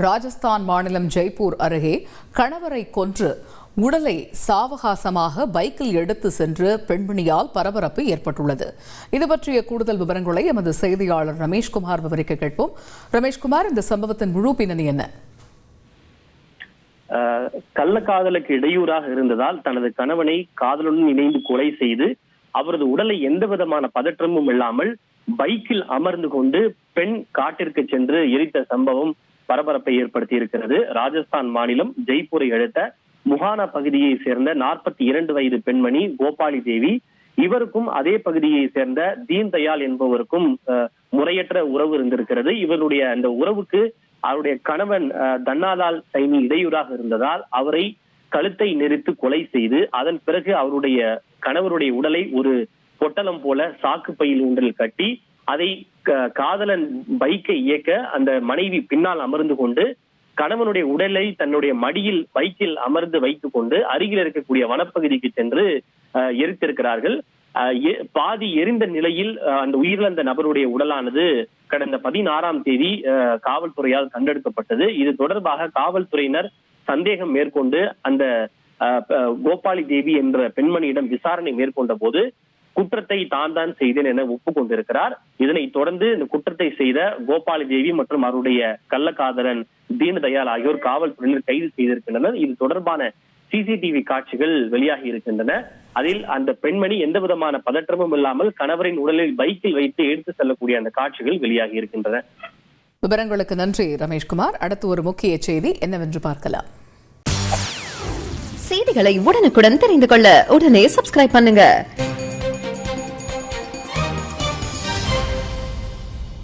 ராஜஸ்தான் மாநிலம் ஜெய்ப்பூர் அருகே கணவரை கொன்று உடலை சாவகாசமாக பைக்கில் எடுத்து சென்று பெண்மணியால் பரபரப்பு ஏற்பட்டுள்ளது. இது பற்றிய கூடுதல் விவரங்களை எமது செய்தியாளர் ரமேஷ்குமார் விவரிக்க கேட்போம். ரமேஷ்குமார் இந்த சம்பவத்தின் முழு பின்னணி என்ன? ஆஹ் கள்ளக்காதலுக்கு இடையூறாக இருந்ததால் தனது கணவனை காதலுடன் இணைந்து கொலை செய்து அவரது உடலை எந்த விதமான பதற்றமும் இல்லாமல் பைக்கில் அமர்ந்து கொண்டு பெண் காட்டிற்கு சென்று எரித்த சம்பவம் பரபரப்பை ஏற்படுத்தி இருக்கிறது ராஜஸ்தான் மாநிலம் ஜெய்ப்பூரை அடுத்த முகானா பகுதியை சேர்ந்த நாற்பத்தி இரண்டு வயது பெண்மணி கோபாலி தேவி இவருக்கும் அதே பகுதியை சேர்ந்த தீன் தயாள் என்பவருக்கும் முறையற்ற உறவு இருந்திருக்கிறது. இவருடைய அந்த உறவுக்கு அவருடைய கணவன் அஹ், தன்னாலால் சைனி இடையூறாக இருந்ததால் அவரை கழுத்தை நெரித்து கொலை செய்து அதன் பிறகு அவருடைய கணவருடைய உடலை ஒரு பொட்டலம் போல சாக்கு பையில் ஒன்றில் கட்டி அதை காதலன் பைக்கை இயக்க அந்த மனைவி பின்னால் அமர்ந்து கொண்டு கணவனுடைய உடலை தன்னுடைய மடியில் பைக்கில் அமர்ந்து வைத்துக் கொண்டு அருகில் இருக்கக்கூடிய வனப்பகுதிக்கு சென்று எரித்திருக்கிறார்கள். அஹ், பாதி எரிந்த நிலையில் அஹ், அந்த உயிரிழந்த நபருடைய உடலானது கடந்த பதினாறாம் தேதி காவல்துறையால் கண்டெடுக்கப்பட்டது. இது தொடர்பாக காவல்துறையினர் சந்தேகம் மேற்கொண்டு அந்த அஹ், கோபாலி தேவி என்ற பெண்மணியிடம் விசாரணை மேற்கொண்ட போது குற்றத்தை தான் தான் செய்தேன் என ஒப்புக்கொண்டிருக்கிறார். இதனைத் தொடர்ந்து இந்த குற்றத்தை செய்த கோபாலி தேவி மற்றும் அவருடைய கள்ளக்காதலன் தீனதயாள் ஆகியோர் காவல்துறையினர் கைது செய்திருக்கின்றனர். இது தொடர்பான சிசிடிவி காட்சிகள் வெளியாகி இருக்கின்றன. அதில் அந்த பெண்மணி எந்த விதமான பதற்றமும் இல்லாமல் கணவரின் உடலில் பைக்கில் வைத்து எடுத்து செல்லக்கூடிய அந்த காட்சிகள் வெளியாகி இருக்கின்றன. விவரங்களுக்கு நன்றி ரமேஷ்குமார். அடுத்து ஒரு முக்கிய செய்தி என்னவென்று பார்க்கலாம். செய்திகளை உடனுக்குடன் தெரிந்து கொள்ள உடனே சப்ஸ்கிரைப் பண்ணுங்க.